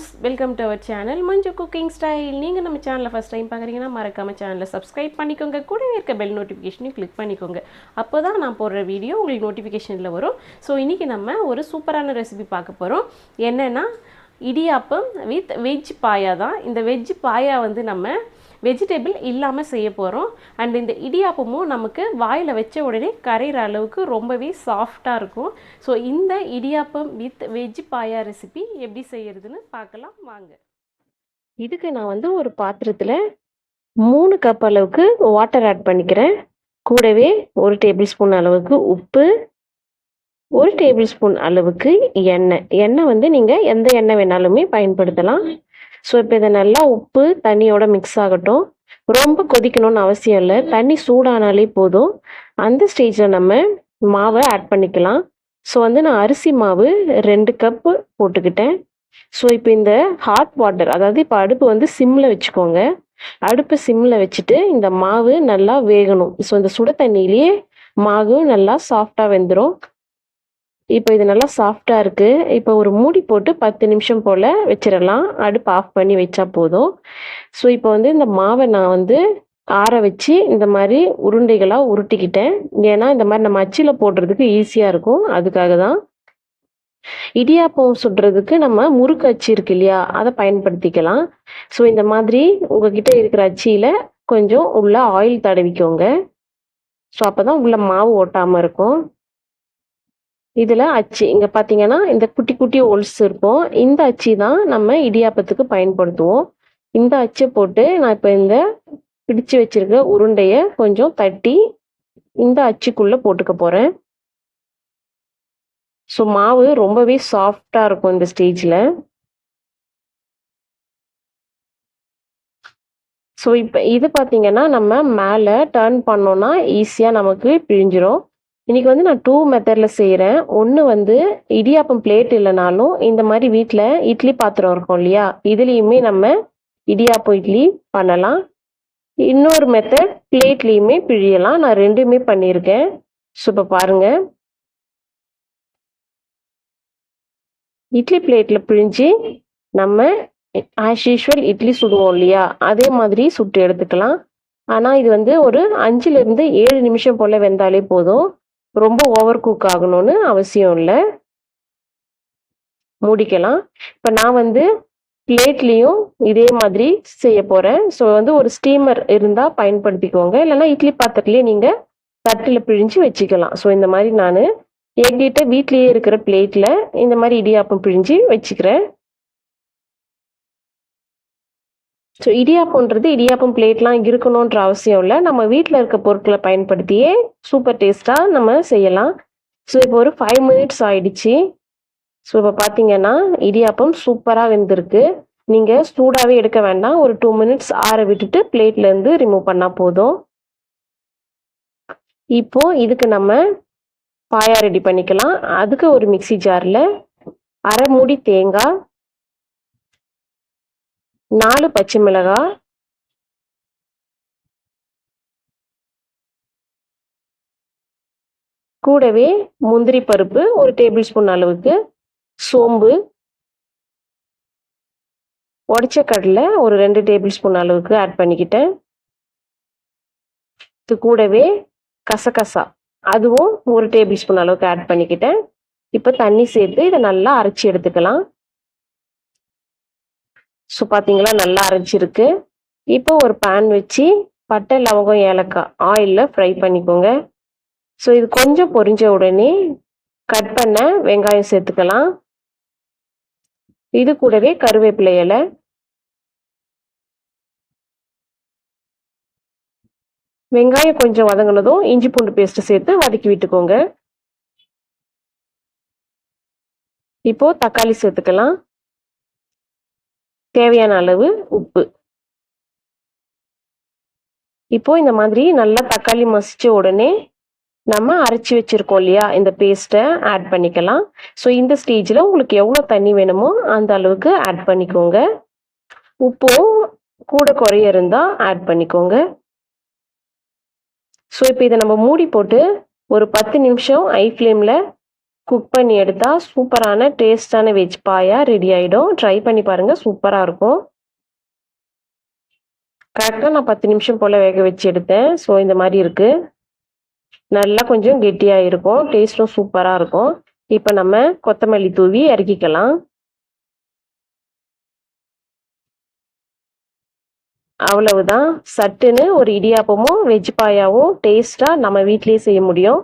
Friends welcome to our channel Manju cooking style நீங்கள் நம்ம சேனலில் ஃபஸ்ட் டைம் பார்க்குறீங்கன்னா மறக்காம சேனலை சப்ஸ்கிரைப் பண்ணிக்கோங்க. கூடவே இருக்க பெல் நோட்டிஃபிகேஷனையும் கிளிக் பண்ணிக்கோங்க. அப்போ தான் நான் போடுற வீடியோ உங்களுக்கு நோட்டிஃபிகேஷனில் வரும். ஸோ இன்றைக்கி நம்ம ஒரு சூப்பரான ரெசிபி பார்க்க போகிறோம் என்னென்னா இடியாப்பம் வித் வெஜ் பாயா தான் இந்த வெஜ் பாயா வந்து நம்ம வெஜிடபிள் இல்லாமல் செய்ய போகிறோம் அண்ட் இந்த இடியாப்பமும் நமக்கு வாயில் வச்ச உடனே கரையிற அளவுக்கு ரொம்பவே சாஃப்டாக இருக்கும். ஸோ இந்த idiyappam with veg paya recipe எப்படி செய்யறதுன்னு பார்க்கலாம். வாங்க. இதுக்கு நான் வந்து ஒரு பாத்திரத்தில் மூணு கப் அளவுக்கு வாட்டர் ஆட் பண்ணிக்கிறேன். கூடவே ஒரு டேபிள் ஸ்பூன் அளவுக்கு உப்பு ஒரு டேபிள் ஸ்பூன் அளவுக்கு எண்ணெய். எண்ணெய் வந்து நீங்கள் எந்த எண்ணெய் வேணாலுமே பயன்படுத்தலாம். ஸோ இப்போ இதை நல்லா உப்பு தண்ணியோட மிக்ஸ் ஆகட்டும். ரொம்ப கொதிக்கணும்னு அவசியம் இல்லை. தண்ணி சூடானாலே போதும். அந்த ஸ்டேஜில் நம்ம மாவை ஆட் பண்ணிக்கலாம். ஸோ வந்து நான் அரிசி மாவு ரெண்டு கப்பு போட்டுக்கிட்டேன். ஸோ இப்போ இந்த ஹாட் வாட்டர் அதாவது இப்போ அடுப்பு வந்து சிம்மில் வச்சுக்கோங்க. அடுப்பு சிம்மில் வச்சுட்டு இந்த மாவு நல்லா வேகணும். ஸோ இந்த சுட தண்ணியிலேயே மாவு நல்லா சாஃப்டாக வெந்துடும் இப்போ இது நல்லா சாஃப்டாக இருக்குது இப்போ ஒரு மூடி போட்டு பத்து நிமிஷம் போல் வச்சிடலாம் அடுப்பு ஆஃப் பண்ணி வச்சா போதும். ஸோ இப்போ வந்து இந்த மாவை நான் வந்து ஆற வச்சு இந்த மாதிரி உருண்டைகளாக உருட்டிக்கிட்டேன். ஏன்னா இந்த மாதிரி நம்ம அச்சில் போடுறதுக்கு ஈஸியாக இருக்கும். அதுக்காக தான். இடியாப்பம் சுடுறதுக்கு நம்ம முறுக்கு அச்சு இருக்கு இல்லையா? அதை பயன்படுத்திக்கலாம். ஸோ இந்த மாதிரி உங்ககிட்ட இருக்கிற அச்சியில் கொஞ்சம் உள்ள ஆயில் தடவிக்கோங்க. ஸோ அப்போ தான் உள்ள மாவு ஓட்டாமல் இருக்கும். இதில் அச்சு. இங்கே பார்த்தீங்கன்னா இந்த குட்டி குட்டி ஹோல்ஸ் இருக்கும். இந்த அச்சு தான் நம்ம இடியாப்பத்துக்கு பயன்படுத்துவோம். இந்த அச்சை போட்டு நான் இப்போ இந்த பிடிச்சு வச்சிருக்க உருண்டையை கொஞ்சம் தட்டி இந்த அச்சுக்குள்ளே போட்டுக்க போகிறேன் ஸோ மாவு ரொம்பவே சாஃப்டாக இருக்கும் இந்த ஸ்டேஜில் ஸோ இப்போ இது பார்த்தீங்கன்னா நம்ம மேலே டர்ன் பண்ணோன்னா ஈஸியாக நமக்கு பிழிஞ்சிரும். இன்னைக்கு வந்து நான் டூ மெத்தடில் செய்கிறேன் ஒன்று வந்து இடியாப்பம் பிளேட் இல்லைனாலும் இந்த மாதிரி வீட்டில் இட்லி பாத்திரம் இருக்கும் இல்லையா? இதுலேயுமே நம்ம இடியாப்பம் இட்லி பண்ணலாம். இன்னொரு மெத்தட் பிளேட்லேயுமே பிழியலாம். நான் ரெண்டுமே பண்ணியிருக்கேன். ஸோ இப்போ பாருங்கள் இட்லி பிளேட்டில் பிழிஞ்சு நம்ம ஆஸ் யூஷுவல் இட்லி சுடுவோம் இல்லையா? அதே மாதிரி சுட்டு எடுத்துக்கலாம். ஆனால் இது வந்து ஒரு அஞ்சுலேருந்து ஏழு நிமிஷம் போல் வெந்தாலே போதும். ரொம்ப ஓவர் குக் ஆகணும்னு அவசியம் இல்லை. மூடிக்கலாம். இப்போ நான் வந்து பிளேட்லேயும் இதே மாதிரி செய்ய போகிறேன் ஸோ வந்து ஒரு ஸ்டீமர் இருந்தால் பயன்படுத்திக்கோங்க. இல்லைன்னா இட்லி பாத்திரத்துலேயே நீங்கள் தட்டில் பிழிஞ்சு வச்சுக்கலாம். ஸோ இந்த மாதிரி நான் எங்கிட்ட வீட்லேயே இருக்கிற பிளேட்டில் இந்த மாதிரி இடியாப்பம் பிழிஞ்சு வச்சுக்கிறேன். ஸோ இடியாப்பம்ன்றது இடியாப்பம் பிளேட்லாம் இருக்கணுன்ற அவசியம் இல்லை. நம்ம வீட்டில் இருக்க பொருட்களை பயன்படுத்தியே சூப்பர் டேஸ்ட்டாக நம்ம செய்யலாம். ஸோ இப்போ ஒரு ஃபைவ் மினிட்ஸ் ஆயிடுச்சு. ஸோ இப்போ பார்த்தீங்கன்னா இடியாப்பம் சூப்பராக வெந்திருக்கு. நீங்கள் சூடாகவே எடுக்க வேண்டாம். ஒரு டூ மினிட்ஸ் ஆற விட்டுட்டு பிளேட்லேருந்து ரிமூவ் பண்ணால் போதும். இப்போ இதுக்கு நம்ம பாயா ரெடி பண்ணிக்கலாம். அதுக்கு ஒரு மிக்சி ஜாரில் அரை மூடி தேங்காய் நாலு பச்சை மிளகாய் கூடவே முந்திரி பருப்பு ஒரு டேபிள் ஸ்பூன் அளவுக்கு. சோம்பு. உடச்ச கடலை ஒரு ரெண்டு டேபிள் ஸ்பூன் அளவுக்கு ஆட் பண்ணிக்கிட்டேன். இது கூடவே கசகசா. அதுவும் ஒரு டேபிள் ஸ்பூன் அளவுக்கு ஆட் பண்ணிக்கிட்டேன். இப்போ தண்ணி சேர்த்து இதை நல்லா அரைச்சி எடுத்துக்கலாம். ஸோ பார்த்தீங்களா நல்லா அரைச்சிருக்கு இப்போ ஒரு பேன் வச்சு பட்டை லவங்கம் ஏலக்காய் ஆயிலில் ஃப்ரை பண்ணிக்கோங்க. ஸோ இது கொஞ்சம் பொரிஞ்ச உடனே கட் பண்ண வெங்காயம் சேர்த்துக்கலாம். இது கூடவே கருவேப்பிலை இலை. வெங்காயம் கொஞ்சம் வதங்கினதும் இஞ்சி பூண்டு பேஸ்ட்டு சேர்த்து வதக்கி விட்டுக்கோங்க. இப்போ தக்காளி சேர்த்துக்கலாம். தேவையான அளவு உப்பு. இப்போ இந்த மாதிரி நல்லா தக்காளி மசிச்ச உடனே நம்ம அரைச்சி வச்சிருக்கோம் இல்லையா? இந்த பேஸ்ட்டை ஆட் பண்ணிக்கலாம். ஸோ இந்த ஸ்டேஜில் உங்களுக்கு எவ்வளோ தண்ணி வேணுமோ அந்த அளவுக்கு ஆட் பண்ணிக்கோங்க. உப்பும் கூட குறைய இருந்தால் ஆட் பண்ணிக்கோங்க. ஸோ இப்போ இதை நம்ம மூடி போட்டு ஒரு பத்து நிமிஷம் ஐ ஃப்ளேமில் குக் பண்ணி எடுத்தால் சூப்பரான டேஸ்டான வெஜ் பாயாக ரெடி ஆகிடும் ட்ரை பண்ணி பாருங்கள் சூப்பராக இருக்கும். கரெக்டாக நான் பத்து நிமிஷம் போல் வேக வச்சு எடுத்தேன். ஸோ இந்த மாதிரி இருக்குது நல்லா கொஞ்சம் கெட்டியாக இருக்கும். டேஸ்ட்டும் சூப்பராக இருக்கும். இப்போ நம்ம கொத்தமல்லி தூவி இறக்கிக்கலாம். அவ்வளவுதான். சட்டுன்னு ஒரு இடியாப்பமும் வெஜ் பாயாவும் டேஸ்ட்டாக நம்ம வீட்லேயே செய்ய முடியும்.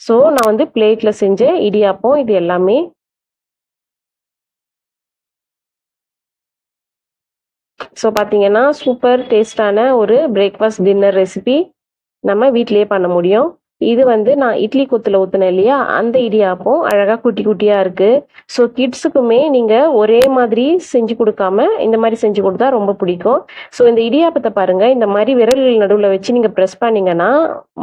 ஸோ நான் வந்து பிளேட்டில் செஞ்ச இடியாப்பம் இது எல்லாமே. ஸோ பார்த்தீங்கன்னா சூப்பர் டேஸ்டான ஒரு பிரேக்ஃபாஸ்ட் டின்னர் ரெசிபி நம்ம வீட்டிலேயே பண்ண முடியும். இது வந்து நான் இட்லி கொத்தில் ஊற்றினேன் இல்லையா? அந்த இடியாப்பம் அழகாக குட்டி குட்டியாக இருக்குது ஸோ கிட்ஸுக்குமே நீங்கள் ஒரே மாதிரி செஞ்சு கொடுக்காம இந்த மாதிரி செஞ்சு கொடுத்தா ரொம்ப பிடிக்கும். ஸோ இந்த இடியாப்பத்தை பாருங்கள் இந்த மாதிரி விரல் நடுவில் வச்சு நீங்கள் ப்ரெஸ் பண்ணிங்கன்னா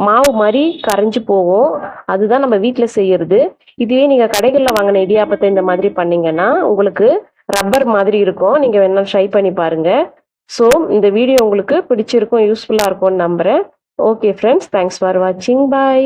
மாவு மாதிரி கரைஞ்சி போகும். அதுதான் நம்ம வீட்டில் செய்யறது. இதுவே நீங்கள் கடைகளில் வாங்கின இடியாப்பத்தை இந்த மாதிரி பண்ணிங்கன்னா உங்களுக்கு ரப்பர் மாதிரி இருக்கும். நீங்கள் வேணாலும் ட்ரை பண்ணி பாருங்கள் ஸோ இந்த வீடியோ உங்களுக்கு பிடிச்சிருக்கும் யூஸ்ஃபுல்லாக இருக்கும்னு நம்புகிறேன் ஓகே ஃப்ரெண்ட்ஸ் தேங்க்ஸ் ஃபார் வாட்சிங் பாய்